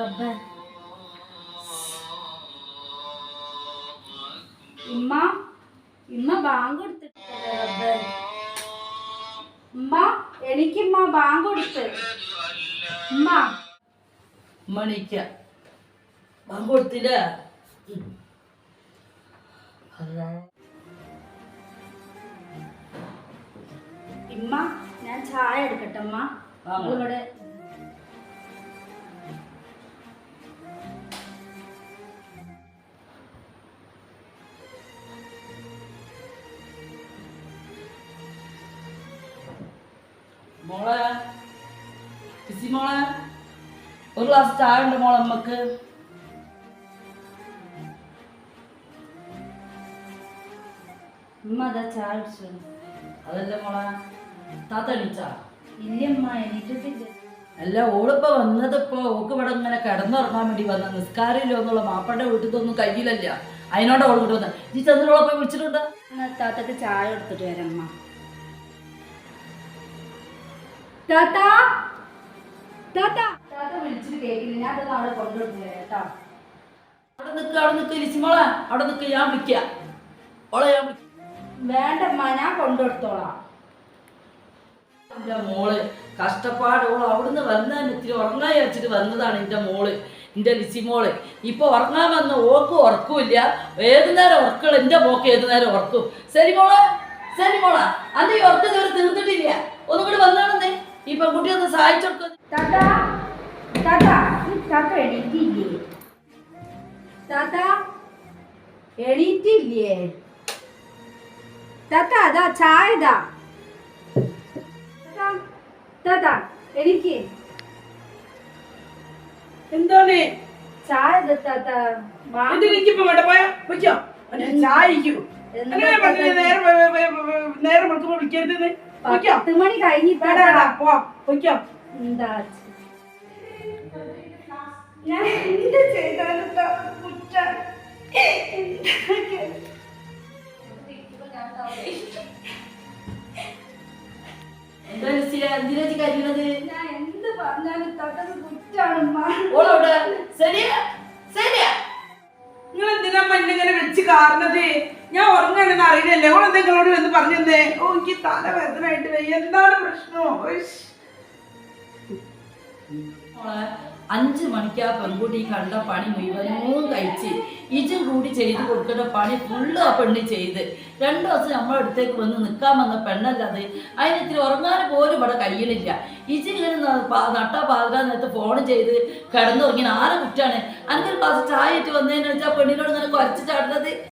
റബ്ബേ? ഇമ്മ ഇമ്മ ബാങ്ക് കൊടുത്തിട്ടല്ലേ റബ്ബേ? ഉമ്മ എനിക്കിമ്മ ബാങ്ക് കൊടുത്ത്. ഉമ്മ. മണിക്ക ബാങ്ക് കൊടുത്തില്ല? ഇമ്മ ഞാൻ ചായ എടുക്കട്ടെ അമ്മ. ഇവിടെ മോളെ കിസി മോളെ ഒരു ഗ്ലാസ് ചായ ഉണ്ട് മോളെ അമ്മയ്ക്ക്. ഉമ്മ അതാ ചായ കുടിച്ചു അതല്ല മോളെ? താത്ത എണീച്ചാ ഇല്ലമ്മ എനിക്കിട്ടില്ല അല്ല ഓളിപ്പോ വന്നതിപ്പോ ഓക്ക് ഇവിടെ ഇങ്ങനെ കിടന്നുറങ്ങാൻ വേണ്ടി വന്ന നിസ്കാരമില്ലോ എന്നുള്ള മാപ്പടെ വീട്ടിൽ നിന്നൊന്നും കയ്യിലല്ല. അതിനോട് ഓൾ കൊണ്ട് വന്ന. ഈ ചന്ദ്രോളെ പോയി വിളിച്ചിട്ടുണ്ട്? താത്തക്ക് ചായ എടുത്തിട്ട് വരമ്മ. താത്ത? താത്ത? താത്ത വിളിച്ചിട്ട് കേൾക്കില്ല. ഞാൻ അവിടെ കേട്ടോ. അവിടെ നിൽക്കുക അവിടെ നിൽക്കുക ലിസിമോളെ അവിടെ നിൽക്കുക ഞാൻ വിളിക്കാം. ഓളെ ഞാൻ വേണ്ടമ്മ ഞാൻ കൊണ്ടുകൊടുത്തോളാം എന്റെ മോൾ. കഷ്ടപ്പാട് ഓൾ അവിടുന്ന് വന്നതിന് ഇത്തിരി ഉറങ്ങാൻ വെച്ചിട്ട് വന്നതാണ് എന്റെ മോൾ എന്റെ ലിസിമോൾ ഇപ്പൊ ഉറങ്ങാൻ വന്ന ഓക്കും ഉറക്കൂല്ല. ഏത് നേരം ഉറക്കുള്ള എന്റെ മോക്ക് ഏത് നേരം ഉറക്കും? ശരി മോളെ ശരി മോള. അന്ന് ഈ ഉറക്കം ഇതുവരെ തീർന്നിട്ടില്ല. ഒന്നും കൂടി വന്നാണെന്നേ. ഈ പെൺകുട്ടി ഒന്ന് സഹായിച്ചോർക്ക് താത്ത താത്ത അതാ ചായ താത്ത എനിക്ക് എന്താണ് ചായ താത്ത വാ. എന്തിനിക്കിപ്പോ വേണ്ട പോയാ? വെക്കോ ചായക്കൂ? നേരം വെ- വെ- വെ- വെ- നേരം വെക്കുമ്പോ വിളിക്കരുത് പത്ത് മണി കഴിഞ്ഞിട്ടാ വേണ്ട വേണ്ട പോ വെക്കോ എന്താ? ഞാൻ എന്ത് ചെയ്താലും കുറ്റം. എന്താ എന്തിനാ കരുതുന്നത് ഞാൻ എന്ത് പറഞ്ഞാലും തൊട്ടത് കുറ്റാണ് ഓളവിടെ. ശരിയാ ശരിയാ നിങ്ങൾ എന്തിനാ മഞ്ഞങ്ങനെ വിളിച്ച് കാരണത്? ഞാൻ ഉറങ്ങണെന്ന് അറിയില്ലല്ലേ? ഓളെന്തെങ്കിലും എന്തെങ്കിലോട് വന്ന് പറഞ്ഞേ ഓ എനിക്ക് തലവേദനായിട്ട് വയ്യ. എന്താണ് പ്രശ്നം. മോളെ അഞ്ച് മണിക്ക് ആ പെൺകുട്ടി കണ്ട പണി മുഴുവനും കഴിച്ച്. ഇജും കൂടി ചെയ്ത് കൊടുക്കേണ്ട പണി ഫുള്ള് ആ പെണ്ണ് ചെയ്ത്. രണ്ടു ദിവസം നമ്മളെ അടുത്തേക്ക് വന്ന് നിൽക്കാൻ വന്ന അതിന് ഇത്തിരി ഉറങ്ങാൻ പോലും ഇവിടെ കഴിയണില്ല ഇജ് ഇങ്ങനെ നട്ട പാകാൻ നേരത്ത് ഫോൺ ചെയ്ത് കിടന്നുറങ്ങി ആരെ കുറ്റാണ്. അനക്കൊരു പാസ് ചായ ഇട്ട് വന്നതിന് പെണ്ണിനോട് ഇങ്ങനെ കുറച്ച് ചാടുന്നത്